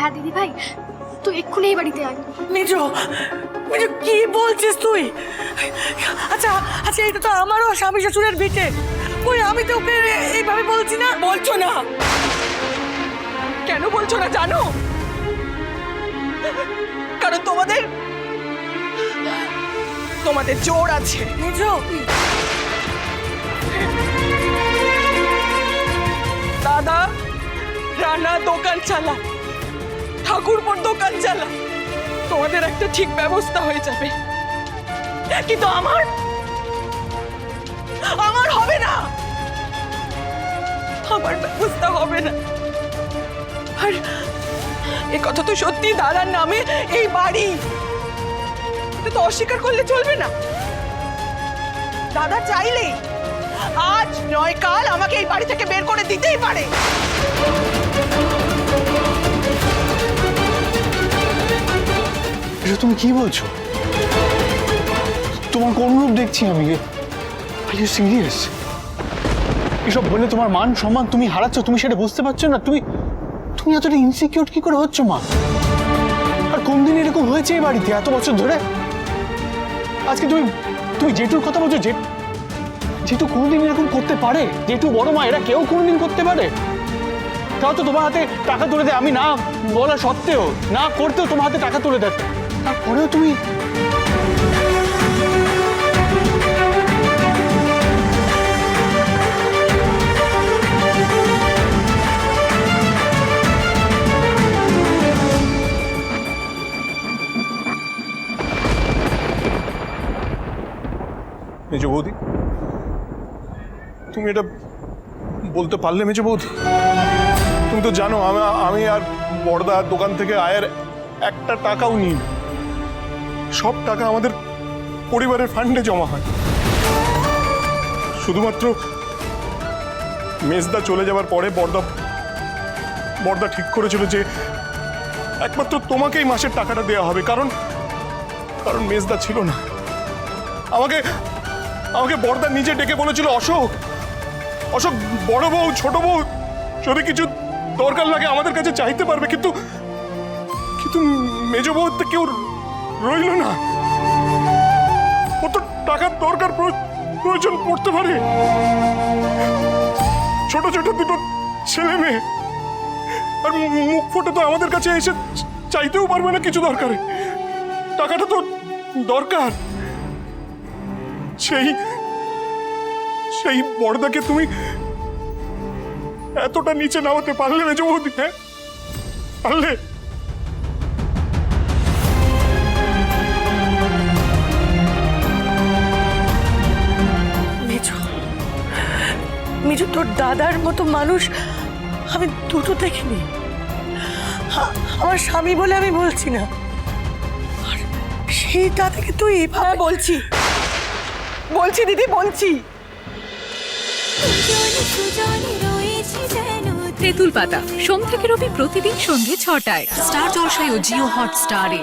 হ্যাঁ দিদি ভাই তুই এক্ষুনি এই বাড়িতে আয়। মেজো মেজো কি বলছিস তুই? আচ্ছা আচ্ছা এটা তো আমারও স্বামী শ্বশুরের ভিটে ওই আমি তো ওকে এইভাবে বলছি না। বলছো না। কেন বলছো না জানো? কারণ তোমাদের তোমাদের জোর আছে। মেজো। দাদা রানা দোকান চালা ঠাকুরপুর দোকান চালা। তোমাদের একটা ঠিক ব্যবস্থা হয়ে যাবে। কিন্তু আমার আমার হবে না। আমার ব্যবস্থা হবে না। আর এ কথা তো সত্যি, দাদার নামে এই বাড়ি। এটা তো অস্বীকার করলে চলবে না। দাদা চাইলেই আজ নয় কাল আমাকে এই বাড়ি থেকে বের করে দিতেই পারে। এটা তুমি কি বলছো? তোমার কোন রূপ দেখছি আমি সিরিয়াস এসব বলে তোমার মান সম্মান তুমি হারাচ্ছ, তুমি সেটা বুঝতে পারছ না? তুমি তুমি এতটা ইনসিকিউর কি করে হচ্ছ, মা? আর কোন দিন এরকম হয়েছে এই বাড়িতে এত বছর ধরে? আজকে তুমি তুমি জেঠুর কথা বলছো, জেঠ, জেঠু কোনোদিন এরকম করতে পারে? জেঠু বড় মা, এরা কেউ কোনোদিন করতে পারে? তাও তো তোমার হাতে টাকা তুলে দেয়। আমি না বলা সত্ত্বেও, না করতেও তোমার হাতে টাকা তুলে দেয়। তারপরেও তুমি মেজ বৌদি, তুমি এটা বলতে পারলে মেজ বৌদি তুমি তো জানো, আমি আর বড়দার দোকান থেকে আয়ের একটা টাকাও নিই। সব টাকা আমাদের পরিবারের ফান্ডে জমা হয়। শুধুমাত্র মেজদা চলে যাওয়ার পরে বড়দা বড়দা ঠিক করেছিল যে একমাত্র তোমাকেই মাসের টাকাটা দেওয়া হবে, কারণ কারণ মেজদা ছিল না। আমাকে আমাকে বড়দা নিজে ডেকে বলেছিল, অশোক অশোক, বড় বউ, ছোট বউ, যদি কিছু দরকার লাগে আমাদের কাছে চাইতে পারবে, কিন্তু কিন্তু মেজ বউ কেউ রইল না। ও তো টাকার দরকার প্রয়োজন পড়তে পারে। ছোট ছোট দুটো ছেলে মেয়ে। আর মুখ ফুটে তো আমাদের কাছে এসে চাইতেও পারবে না কিছু দরকারে। টাকাটা তো দরকার। সেই সেই বড়দাকে তুমি এতটা নিচে নামাতে পারলে মেজো বৌদি হ্যাঁ? পারলে? মেজো তোর দাদার মতো মানুষ আমি দুটো দেখিনি। আমার স্বামী বলে আমি বলছি না। আর সেইটা থেকে তুই হ্যাঁ এভাবে বলছি। বলছি দিদি বলছি। তেঁতুল পাতা সোম থেকে রবি প্রতিদিন সন্ধ্যে ছটায়। স্টার জলসায় ও জিও হট স্টারে